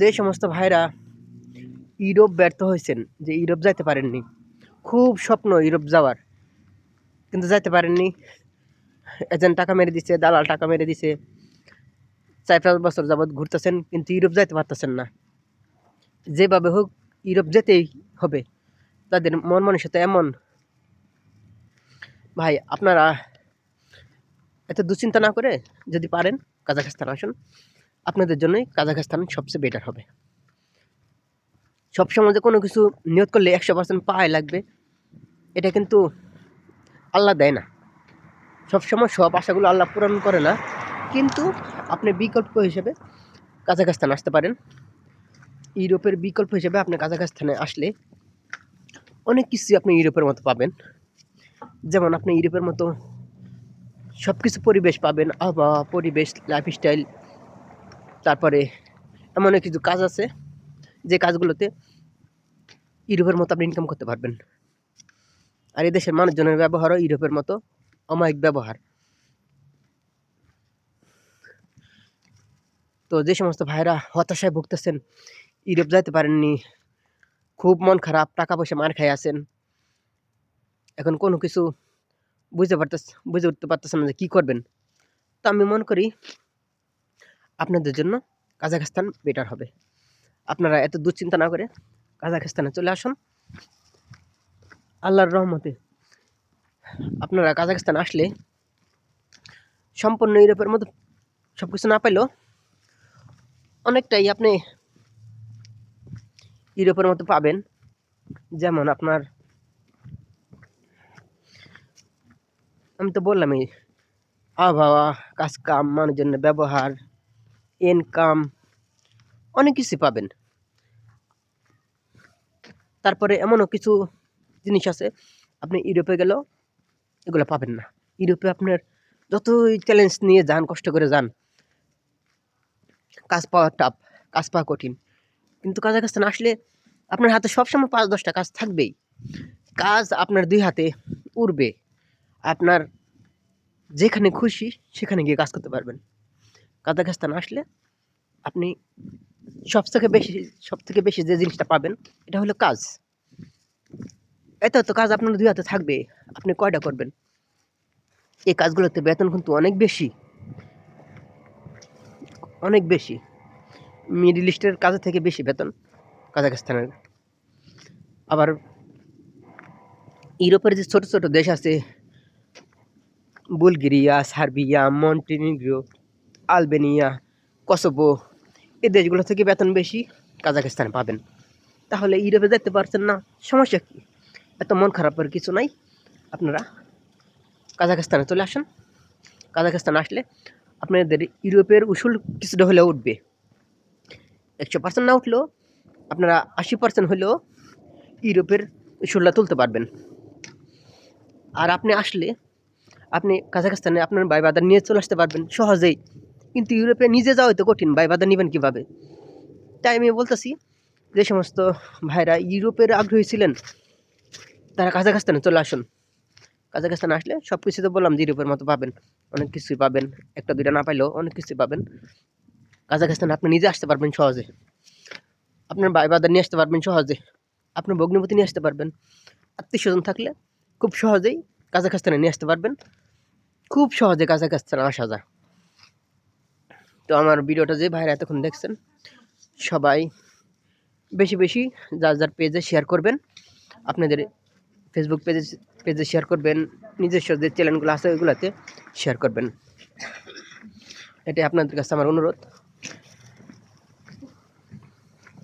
যে সমস্ত ভাইরা ইউরোপ ব্যর্থ হয়েছেন, যে ইউরোপ যাইতে পারেননি, খুব স্বপ্ন ইউরোপ যাওয়ার, কিন্তু যাইতে পারেননি। এজেন্ট টাকা মেরে দিছে, দালাল টাকা মেরে দিছে, চার পাঁচ বছর যাবৎ ঘুরতেছেন, কিন্তু ইউরোপ যাইতে পারতেছেন না। যেভাবে হোক, ইউরোপ যেতেই হবে। তাদের মন মানসিকতা এমন। ভাই, আপনারা এত দুশ্চিন্তা না করে যদি পারেন, কাজাখস্তান আসুন। আপনাদের জন্যই কাজাখস্তান সবচেয়ে বেটার হবে। সবসময় যে কোনো কিছু নিয়ত করলে একশো পার্সেন্ট পায় লাগবে। এটা কিন্তু আল্লাহ দেয় না। সবসময় সব আশাগুলো আল্লাহ পূরণ করে না। কিন্তু আপনি বিকল্প হিসেবে কাজাখস্তান আসতে পারেন। ইউরোপের বিকল্প হিসেবে আপনি কাজাখস্তানে আসলে অনেক কিছু আপনি ইউরোপের মতো পাবেন। যেমন আপনি ইউরোপের মতো সব কিছু পরিবেশ পাবেন, আবহাওয়া, পরিবেশ লাইফস্টাইল তারপরে এমন কিছু কাজ আছে যে কাজগুলোতে ইউরোপের মতো আপনি ইনকাম করতে পারবেন। আর এই দেশের মানুষজনের ব্যবহারও ইউরোপের মতো অমায়িক ব্যবহার। তো যে সমস্ত ভাইরা হতাশায় ভুগতেছেন, ইউরোপ যাইতে পারেননি, খুব মন খারাপ, টাকা পয়সা মার খাই আছেন, এখন কোনো কিছু বুঝতে পারতেছ বুঝে উঠতে পারতেছেন না যে কী করবেন। তো আমি মনে করি আপনাদের জন্য কাজাখস্তান বেটার হবে। আপনারা এত দুশ্চিন্তা না করে কাজাখস্তানে চলে আসুন। আল্লাহর রহমতে আপনারা কাজাখস্তান আসলে সম্পূর্ণ ইউরোপের মতো সব কিছু না পাইলেও অনেকটাই আপনি ইউরোপের মতো পাবেন। যেমন আপনার আমি তো বললামই, আবহাওয়া কাজ কাম মানুষজনের ব্যবহার ইনকাম অনেক কিছু পাবেন। তারপরে এমনও কিছু জিনিস আছে, আপনি ইউরোপে গেলেও এগুলো পাবেন না। ইউরোপে আপনার যতই চ্যালেঞ্জ নিয়ে যান, কষ্ট করে যান, কাজ পাওয়া টাফ কাজ পাওয়া কঠিন। কিন্তু কাজাখস্তান আসলে আপনার হাতে সবসময় পাঁচ দশটা কাজ থাকবেই। কাজ আপনার দুই হাতে উড়বে। আপনার যেখানে খুশি, সেখানে গিয়ে কাজ করতে পারবেন। কাজাখস্তান আসলে আপনি সব থেকে বেশি সব থেকে বেশি যে জিনিসটা পাবেন, এটা হলো কাজ। এত তো কাজ আপনার দুই হাতে থাকবে, আপনি কয়টা করবেন? এই কাজগুলোতে বেতন কিন্তু অনেক বেশি। অনেক বেশি। মিডিল ইস্টের কাজের থেকে বেশি বেতন কাজাখস্তানের। আবার ইউরোপের যে ছোট ছোট দেশ আছে, Bulgaria, Serbia, Montenegro Albania, Kosovo, এই দেশগুলো থেকে বেতন বেশি কাজাখস্তানে পাবেন। তাহলে ইউরোপে যেতে পারছেন না, সমস্যা কী? এত মন খারাপের কিছু নাই। আপনারা কাজাখস্তানে চলে আসেন। কাজাখস্তান আসলে আপনাদের ইউরোপের উসুল কিছুটা হলেও উঠবে। একশো পার্সেন্ট না উঠলেও আপনারা আশি পার্সেন্ট হলেও ইউরোপের উসুলটা তুলতে পারবেন। আর আপনি আসলে আপনি কাজাখস্তানে আপনার ভাই বাদার নিয়ে চলে আসতে পারবেন সহজেই। কিন্তু ইউরোপে নিজে যাওয়া হয়তো কঠিন, ভাই বাদার নেবেন কীভাবে? তাই আমি বলতেছি, যে সমস্ত ভাইরা ইউরোপের আগ্রহী ছিলেন, তারা কাজাখস্তানে চলে আসুন। কাজাখস্তানে আসলে সব কিছু তো বললাম যে ইউরোপের মতো পাবেন, অনেক কিছুই পাবেন, একটা দুইটা না পাইলেও অনেক কিছুই পাবেন। কাজাখস্তানে আপনি নিজে আসতে পারবেন সহজে। আপনার ভাই বাদার নিয়ে আসতে পারবেন সহজে। আপনার ভগ্নিপতি নিয়ে আসতে পারবেন। আত্মীয় স্বজন থাকলে খুব সহজেই কাজাখস্তানে নিয়ে আসতে পারবেন। খুব সহজে কাজাখস্তানে আসা যায়। তো আমার ভিডিওটা যে ভাইরা এতক্ষণ দেখছেন, সবাই বেশি বেশি যার যার পেজে শেয়ার করবেন। আপনাদের ফেসবুক পেজে পেজে শেয়ার করবেন, নিজস্ব যে চ্যানেলগুলো আছে ওইগুলোতে শেয়ার করবেন। এটাই আপনাদের কাছে আমার অনুরোধ।